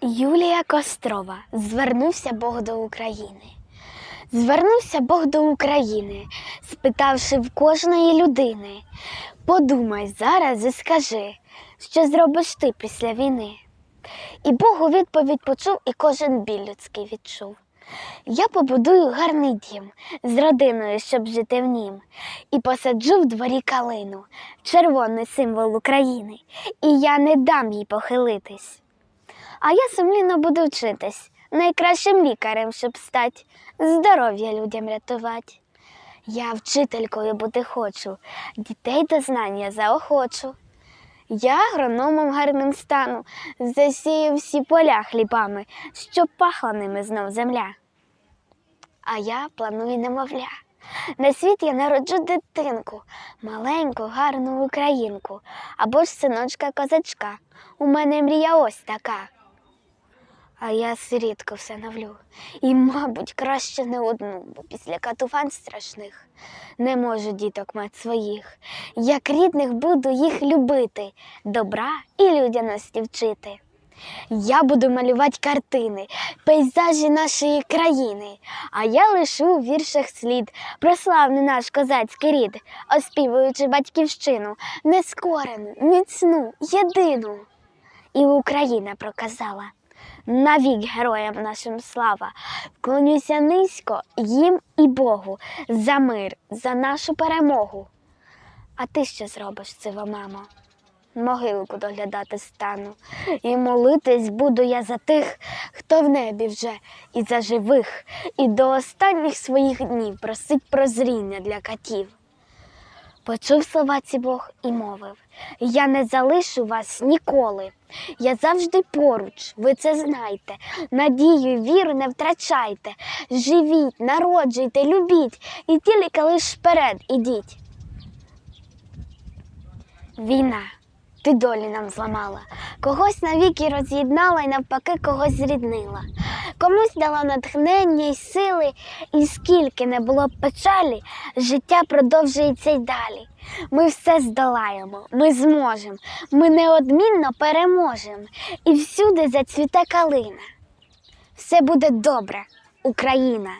Юлія Кострова. Звернувся Бог до України. Звернувся Бог до України, спитавши в кожної людини. Подумай зараз і скажи, що зробиш ти після війни. І Бог у відповідь почув, і кожен біль людський відчув. Я побудую гарний дім з родиною, щоб жити в нім, і посаджу в дворі калину, червоний символ України, і я не дам їй похилитись. А я сумлінно буду вчитись, найкращим лікарем, щоб стати, здоров'я людям рятувати. Я вчителькою бути хочу, дітей до знання заохочу. Я агрономом гарним стану, засію всі поля хлібами, щоб пахла ними знов земля. А я планую немовля. На світ я народжу дитинку, маленьку, гарну українку, або ж синочка козачка. У мене мрія ось така. А я сирітко всиновлю. І, мабуть, краще не одну, бо після катувань страшних не можу діток мати своїх. Як рідних буду їх любити, добра і людяності вчити. Я буду малювати картини, пейзажі нашої країни, а я лишу у віршах слід про славний наш козацький рід, оспівуючи батьківщину, нескорену, міцну, єдину. І Україна проказала. Навік героям нашим слава, вклонюся низько їм і Богу за мир, за нашу перемогу. А ти що зробиш, цива мамо? Могилку доглядати стану, і молитись буду я за тих, хто в небі вже, і за живих, і до останніх своїх днів просить прозріння для катів. Почув слова ці Бог і мовив: Я не залишу вас ніколи. Я завжди поруч, ви це знайте. Надію, віру не втрачайте. Живіть, народжуйте, любіть, і тільки лиш вперед ідіть. Війна, ти долі нам зламала, когось навіки роз'єднала і навпаки когось зріднила. Комусь дала натхнення й сили, і скільки не було б печалі, життя продовжується й далі. Ми все здолаємо, ми зможемо, ми неодмінно переможемо, і всюди зацвіте калина. Все буде добре, Україна.